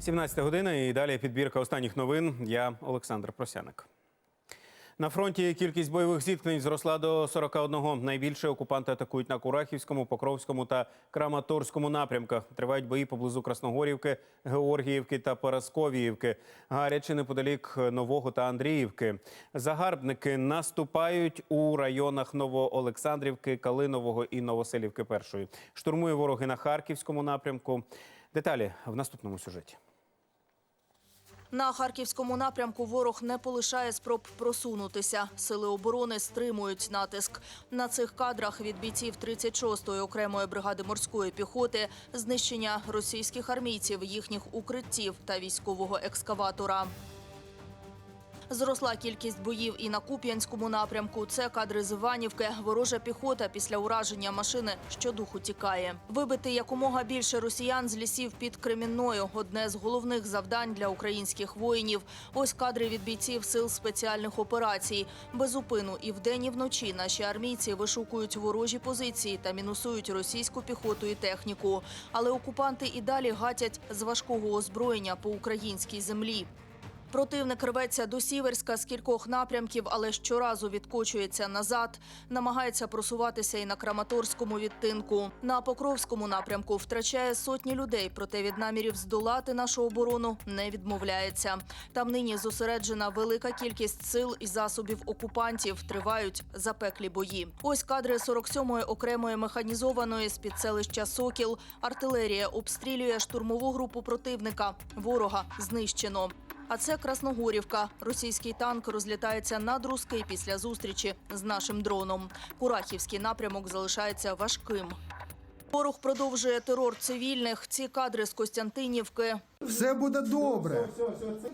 17 година і далі підбірка останніх новин. Я Олександр Просяник. На фронті кількість бойових зіткнень зросла до 41. Найбільше окупанти атакують на Курахівському, Покровському та Краматорському напрямках. Тривають бої поблизу Красногорівки, Георгіївки та Парасковіївки. Гаряче неподалік Нового та Андріївки. Загарбники наступають у районах Новоолександрівки, Калинового і Новоселівки. Першої штурмує вороги на Харківському напрямку. Деталі в наступному сюжеті. На харківському напрямку ворог не полишає спроб просунутися. Сили оборони стримують натиск. На цих кадрах від бійців 36-ї окремої бригади морської піхоти знищення російських армійців, їхніх укриттів та військового екскаватора. Зросла кількість боїв і на Куп'янському напрямку. Це кадри з Іванівки. Ворожа піхота після ураження машини щодуху тікає. Вибити якомога більше росіян з лісів під Кремінною – одне з головних завдань для українських воїнів. Ось кадри від бійців сил спеціальних операцій. Без упину і вдень, і вночі наші армійці вишукують ворожі позиції та мінусують російську піхоту і техніку. Але окупанти і далі гатять з важкого озброєння по українській землі. Противник рветься до Сіверська з кількох напрямків, але щоразу відкочується назад. Намагається просуватися і на Краматорському відтинку. На Покровському напрямку втрачає сотні людей, проте від намірів здолати нашу оборону не відмовляється. Там нині зосереджена велика кількість сил і засобів окупантів. Тривають запеклі бої. Ось кадри 47-ї окремої механізованої з під селища Сокіл. Артилерія обстрілює штурмову групу противника. Ворога знищено. А це Красногорівка. Російський танк розлітається над Руски після зустрічі з нашим дроном. Курахівський напрямок залишається важким. Ворог продовжує терор цивільних. Ці кадри з Костянтинівки. Все буде добре.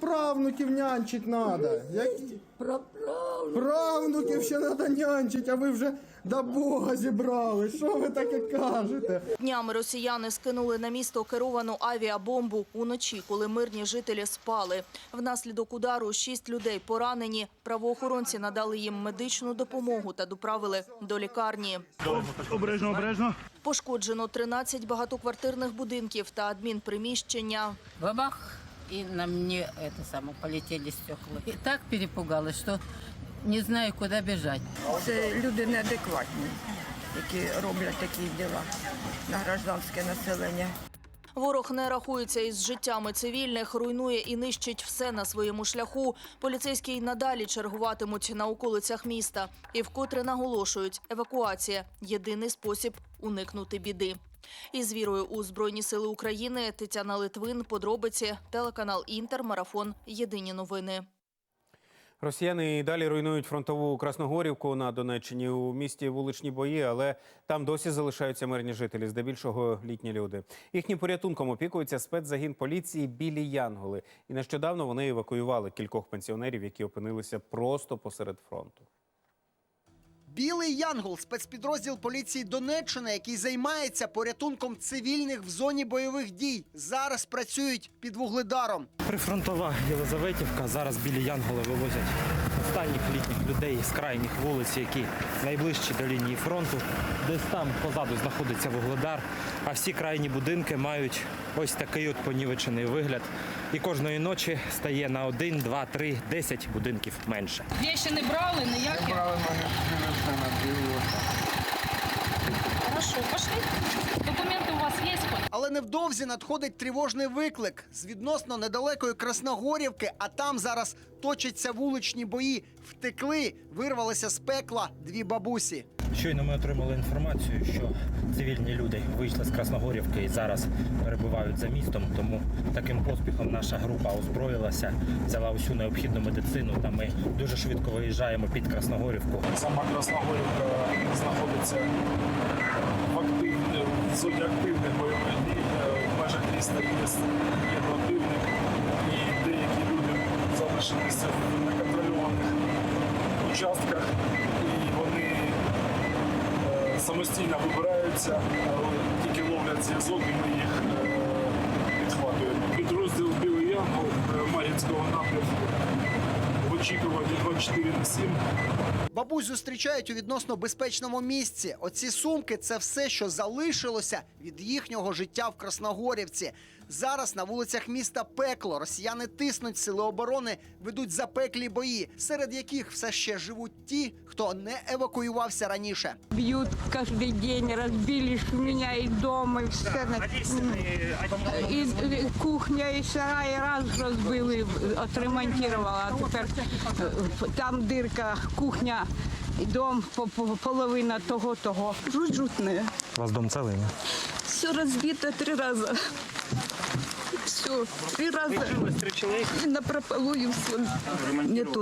Правнуків нянчить треба. Які? Правнуків ще треба нянчить, а ви вже до Бога зібрали. Що ви таке кажете? Днями росіяни скинули на місто керовану авіабомбу уночі, коли мирні жителі спали. Внаслідок удару шість людей поранені. Правоохоронці надали їм медичну допомогу та доправили до лікарні. Обережно, обережно. Пошкоджено 13 багатоквартирних будинків та адмінприміщення. бабах, и на мне это самое полетели стекла. И так перепугалась, что не знаю, куда бежать. Це люди неадекватні, які роблять такі діла на гражданське населення. Ворог не рахується із життями цивільних, руйнує і нищить все на своєму шляху. Поліцейські й надалі чергуватимуть на околицях міста. І вкотре наголошують, евакуація – єдиний спосіб уникнути біди. Із вірою у Збройні сили України Тетяна Литвин, подробиці, телеканал Інтер, марафон, єдині новини. Росіяни і далі руйнують фронтову Красногорівку на Донеччині. У місті вуличні бої, але там досі залишаються мирні жителі, здебільшого літні люди. Їхнім порятунком опікується спецзагін поліції Білі Янголи. І нещодавно вони евакуювали кількох пенсіонерів, які опинилися просто посеред фронту. Білий Янгол спецпідрозділ поліції Донеччини, який займається порятунком цивільних в зоні бойових дій. Зараз працюють під вугледаром. Прифронтова Єлизаветівка. Зараз білі янголи вивозять останніх літніх людей з крайніх вулиць, які найближчі до лінії фронту. Десь там позаду знаходиться вугледар. А всі крайні будинки мають ось такий от понівечений вигляд. І кожної ночі стає на один, два, три, десять будинків менше. Вещи не брали, ніякі? Хорошо, пошли. Документи у вас є? Але невдовзі надходить тривожний виклик з відносно недалекої Красногорівки, а там зараз точаться вуличні бої. Втекли, вирвалися з пекла дві бабусі. Щойно ми отримали інформацію, що цивільні люди вийшли з Красногорівки і зараз перебувають за містом. Тому таким поспіхом наша група озброїлася, взяла усю необхідну медицину. Та ми дуже швидко виїжджаємо під Красногорівку. Сама Красногорівка знаходиться в активних в зоні активних бойових дій. Е, В межах міста є, є противник, і деякі люди залишилися в неконтрольованих участках, і вони е, самостійно вибираються, тільки ловлять зв'язок, і ми їх е, підхватуємо. Підрозділ Білий Янгол е, Мар'їнського напрямку в очікуванні 24 на 7. Бабусь зустрічають у відносно безпечному місці. Оці сумки це все, що залишилося від їхнього життя в Красногорівці. Зараз на вулицях міста пекло. Росіяни тиснуть сили оборони, ведуть запеклі бої, серед яких все ще живуть ті, хто не евакуювався раніше. Бьют каждый день, разбили ж у меня и дом, и все. на- И, и кухня, и сарай раз розбили, отремонтировала. А тепер е, там дирка, кухня, і дом, по- по- половина того-того. Жуть-жутне. У вас дом целый? Все разбито три раза. Все, три раза. И напропалую все. Нету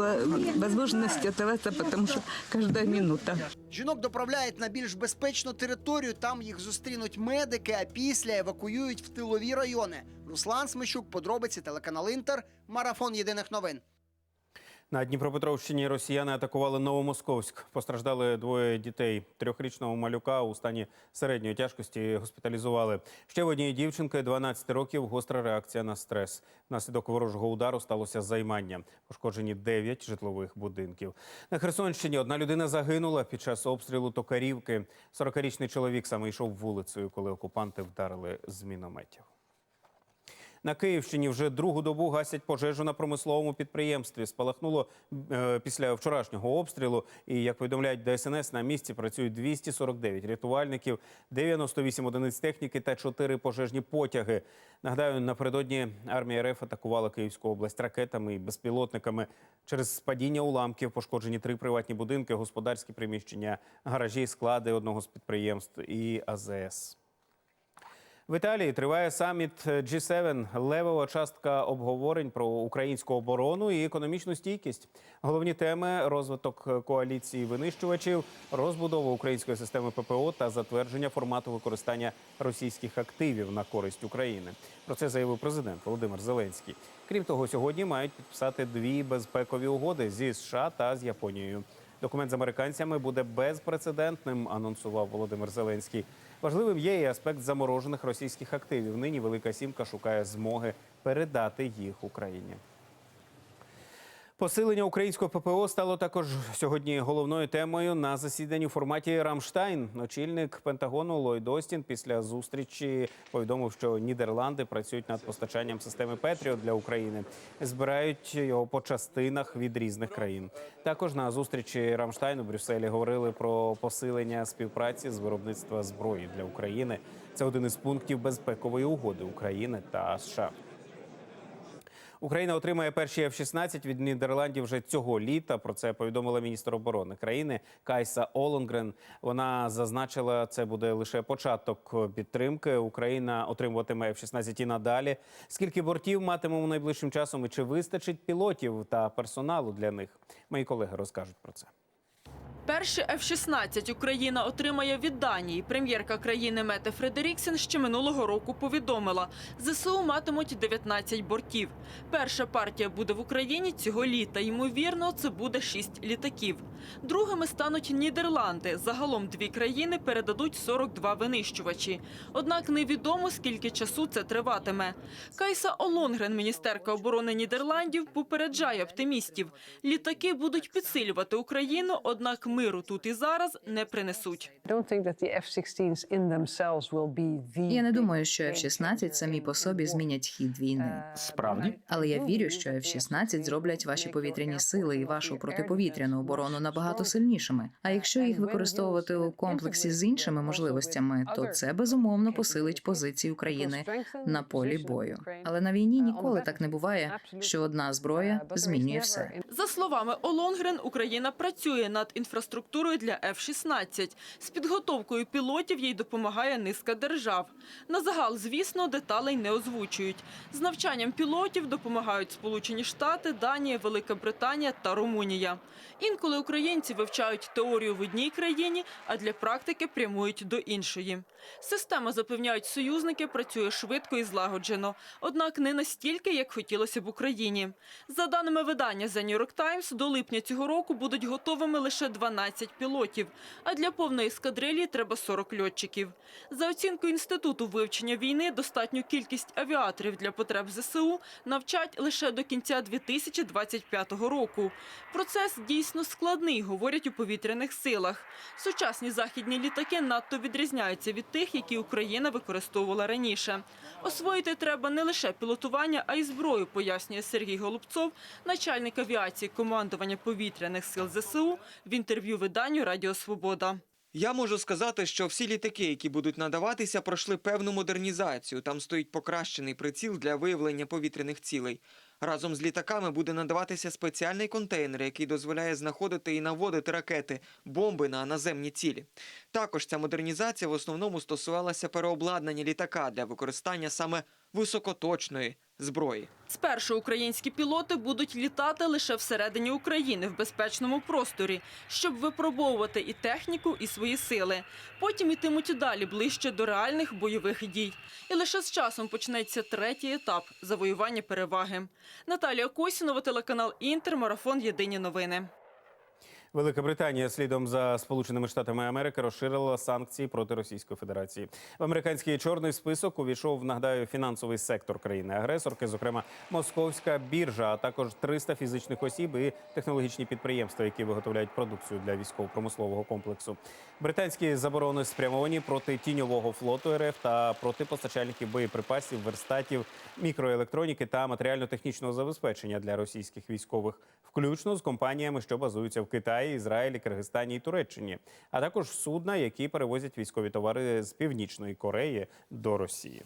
возможности оставаться, потому что каждая минута. Жінок доправляють на більш безпечну територію. Там їх зустрінуть медики, а після евакуюють в тилові райони. Руслан Смещук, подробиці телеканал Інтер, марафон єдиних новин. На Дніпропетровщині росіяни атакували Новомосковськ. Постраждали двоє дітей. Трьохрічного малюка у стані середньої тяжкості госпіталізували. Ще в однієї дівчинки 12 років гостра реакція на стрес. Внаслідок ворожого удару сталося займання. Пошкоджені 9 житлових будинків. На Херсонщині одна людина загинула під час обстрілу Токарівки. 40-річний чоловік саме йшов вулицею, коли окупанти вдарили з мінометів. На Київщині вже другу добу гасять пожежу на промисловому підприємстві. Спалахнуло е, після вчорашнього обстрілу. І як повідомляють ДСНС, на місці працюють 249 рятувальників, 98 одиниць техніки та 4 пожежні потяги. Нагадаю, напередодні армія РФ атакувала Київську область ракетами і безпілотниками. Через падіння уламків пошкоджені три приватні будинки, господарські приміщення, гаражі, склади одного з підприємств і АЗС. В Італії триває саміт G7. Левова частка обговорень про українську оборону і економічну стійкість. Головні теми розвиток коаліції винищувачів, розбудова української системи ППО та затвердження формату використання російських активів на користь України. Про це заявив президент Володимир Зеленський. Крім того, сьогодні мають підписати дві безпекові угоди зі США та з Японією. Документ з американцями буде безпрецедентним, анонсував Володимир Зеленський. Важливим є і аспект заморожених російських активів. Нині Велика Сімка шукає змоги передати їх Україні. Посилення українського ППО стало також сьогодні головною темою на засіданні у форматі Рамштайн. Очільник Пентагону Ллойд Остін після зустрічі повідомив, що Нідерланди працюють над постачанням системи Петріот для України, збирають його по частинах від різних країн. Також на зустрічі Рамштайн у Брюсселі говорили про посилення співпраці з виробництва зброї для України. Це один із пунктів безпекової угоди України та США. Україна отримає перші F-16 від Нідерландів вже цього літа. Про це повідомила міністр оборони країни Кайса Олонгрен. Вона зазначила, це буде лише початок підтримки. Україна отримуватиме F-16 і надалі. Скільки бортів матимемо найближчим часом і чи вистачить пілотів та персоналу для них? Мої колеги розкажуть про це. Перші F-16 Україна отримає від Данії. Прем'єрка країни Мете Фредеріксен ще минулого року повідомила, ЗСУ матимуть 19 бортів. Перша партія буде в Україні цього літа. Ймовірно, це буде 6 літаків. Другими стануть Нідерланди. Загалом дві країни передадуть 42 винищувачі. Однак невідомо, скільки часу це триватиме. Кайса Олонгрен, міністерка оборони Нідерландів, попереджає оптимістів. Літаки будуть підсилювати Україну, однак миру тут і зараз не принесуть. Я не думаю, що F-16 самі по собі змінять хід війни. Справді? Але я вірю, що F-16 зроблять ваші повітряні сили і вашу протиповітряну оборону набагато сильнішими. А якщо їх використовувати у комплексі з іншими можливостями, то це безумовно посилить позиції України на полі бою. Але на війні ніколи так не буває, що одна зброя змінює все. За словами Олонгрен, Україна працює над інфраструктурою для F-16. З підготовкою пілотів їй допомагає низка держав. На загал, звісно, деталей не озвучують. З навчанням пілотів допомагають Сполучені Штати, Данія, Велика Британія та Румунія. Інколи українці вивчають теорію в одній країні, а для практики прямують до іншої. Система, запевняють союзники, працює швидко і злагоджено. Однак не настільки, як хотілося б Україні. За даними видання The New York Times, до липня цього року будуть готовими лише 12 12 пілотів, а для повної ескадрилії треба 40 льотчиків. За оцінкою Інституту вивчення війни, достатню кількість авіаторів для потреб ЗСУ навчать лише до кінця 2025 року. Процес дійсно складний, говорять у повітряних силах. Сучасні західні літаки надто відрізняються від тих, які Україна використовувала раніше. Освоїти треба не лише пілотування, а й зброю, пояснює Сергій Голубцов, начальник авіації командування повітряних сил ЗСУ в інтерв'ю виданню Радіо Свобода. Я можу сказати, що всі літаки, які будуть надаватися, пройшли певну модернізацію. Там стоїть покращений приціл для виявлення повітряних цілей. Разом з літаками буде надаватися спеціальний контейнер, який дозволяє знаходити і наводити ракети, бомби на наземні цілі. Також ця модернізація в основному стосувалася переобладнання літака для використання саме високоточної зброї. Спершу українські пілоти будуть літати лише всередині України в безпечному просторі, щоб випробовувати і техніку, і свої сили. Потім ітимуть далі ближче до реальних бойових дій. І лише з часом почнеться третій етап завоювання переваги. Наталія Косінова, телеканал Інтер, марафон Єдині новини. Велика Британія слідом за Сполученими Штатами Америки розширила санкції проти Російської Федерації. В американський чорний список увійшов, нагадаю, фінансовий сектор країни-агресорки, зокрема московська біржа, а також 300 фізичних осіб і технологічні підприємства, які виготовляють продукцію для військово-промислового комплексу. Британські заборони спрямовані проти тіньового флоту РФ та проти постачальників боєприпасів, верстатів, мікроелектроніки та матеріально-технічного забезпечення для російських військових, включно з компаніями, що базуються в Китаї, Ізраїлі, Киргизстані і Туреччині, а також судна, які перевозять військові товари з північної Кореї до Росії.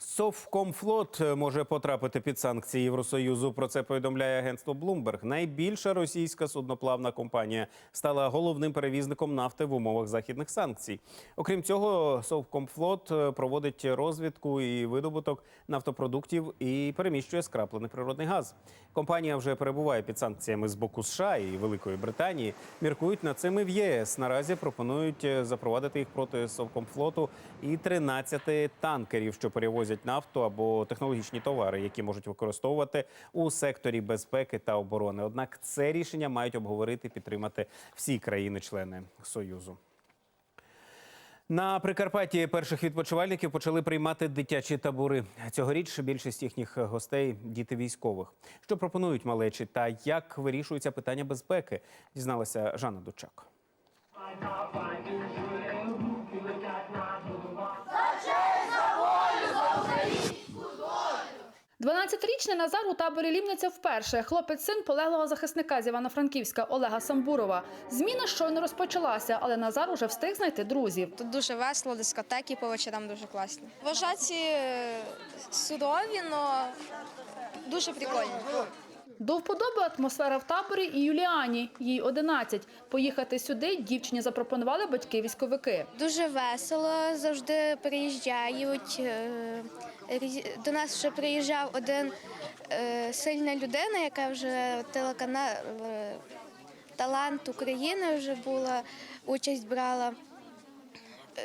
Совкомфлот може потрапити під санкції Євросоюзу. Про це повідомляє агентство Bloomberg. Найбільша російська судноплавна компанія стала головним перевізником нафти в умовах західних санкцій. Окрім цього, Совкомфлот проводить розвідку і видобуток нафтопродуктів і переміщує скраплений природний газ. Компанія вже перебуває під санкціями з боку США і Великої Британії. Міркують над цим і в ЄС. Наразі пропонують запровадити їх проти Совкомфлоту і 13 танкерів, що перевозять нафту або технологічні товари, які можуть використовувати у секторі безпеки та оборони. Однак це рішення мають обговорити підтримати всі країни-члени союзу. На Прикарпатті перших відпочивальників почали приймати дитячі табори. Цьогоріч більшість їхніх гостей діти військових. Що пропонують малечі та як вирішується питання безпеки, дізналася Жанна Дучак. 12-річний Назар у таборі Лімниця вперше. Хлопець син полеглого захисника з Івано-Франківська Олега Самбурова. Зміна щойно розпочалася, але Назар уже встиг знайти друзів. Тут дуже весело, дискотеки по вечорам дуже класні. Вважаті е, судові, але дуже прикольні. До вподоби атмосфера в таборі і Юліані. Їй 11. Поїхати сюди дівчині запропонували батьки-військовики. Дуже весело, завжди приїжджають. До нас вже приїжджав один е, сильна людина, яка вже телеканал е, Талант України вже була, участь брала.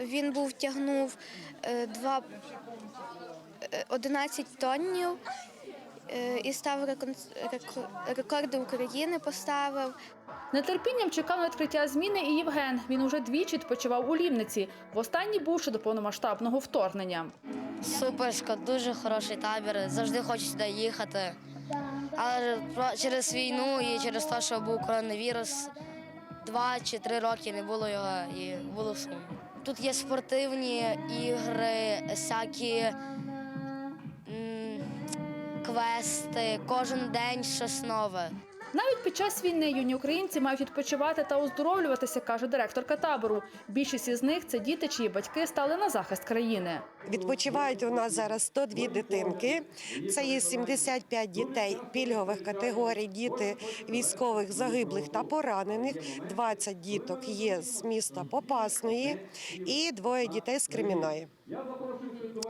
Він був тягнув е, два е, 11 тоннів і став рекорди України поставив. Нетерпінням чекав на відкриття зміни і Євген. Він уже двічі відпочивав у Лівниці. Востаннє був ще до повномасштабного вторгнення. Суперсько, дуже хороший табір. Завжди хочу сюди їхати. Але через війну і через те, що був коронавірус, два чи три роки не було його і було сумно. Тут є спортивні ігри, всякі квести, кожен день щось нове. Навіть під час війни юні українці мають відпочивати та оздоровлюватися, каже директорка табору. Більшість із них це діти, чиї батьки стали на захист країни. Відпочивають у нас зараз 102 дитинки. Це є 75 дітей пільгових категорій, діти військових загиблих та поранених. 20 діток є з міста Попасної і двоє дітей з Креміної.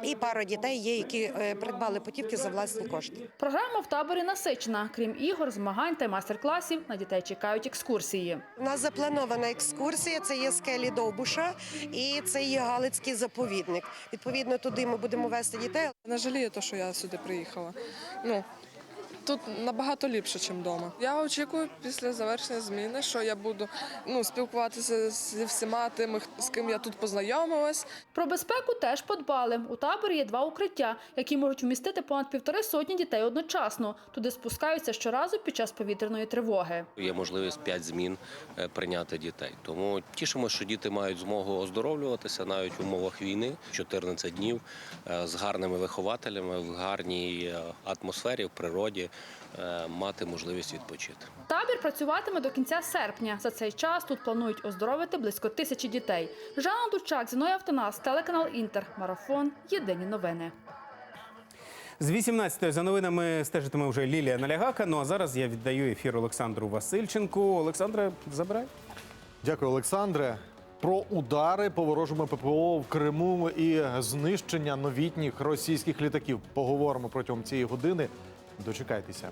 І пара дітей є, які е, придбали путівки за власні кошти. Програма в таборі насичена. Крім ігор, змагань та майстер-класів, на дітей чекають екскурсії. У нас запланована екскурсія. Це є скелі Довбуша і це є Галицький заповідник. Відповідно, туди ми будемо вести дітей. Не жалію, те, що я сюди приїхала. Ну, Тут набагато ліпше, ніж вдома. Я очікую після завершення зміни, що я буду ну, спілкуватися зі всіма тими, з ким я тут познайомилась. Про безпеку теж подбали. У таборі є два укриття, які можуть вмістити понад півтори сотні дітей одночасно. Туди спускаються щоразу під час повітряної тривоги. Є можливість 5 змін е, прийняти дітей. Тому тішимося, що діти мають змогу оздоровлюватися навіть в умовах війни 14 днів е, з гарними вихователями в гарній е, атмосфері, в природі мати можливість відпочити. Табір працюватиме до кінця серпня. За цей час тут планують оздоровити близько тисячі дітей. Жанна Дучак, Зіною Автонас, телеканал Інтер, Марафон. Єдині новини. З 18-ї за новинами стежитиме вже Лілія Налягака. Ну а зараз я віддаю ефір Олександру Васильченку. Олександре, забирай. Дякую, Олександре. Про удари по ворожому ППО в Криму і знищення новітніх російських літаків. Поговоримо протягом цієї години. Дочекайтеся.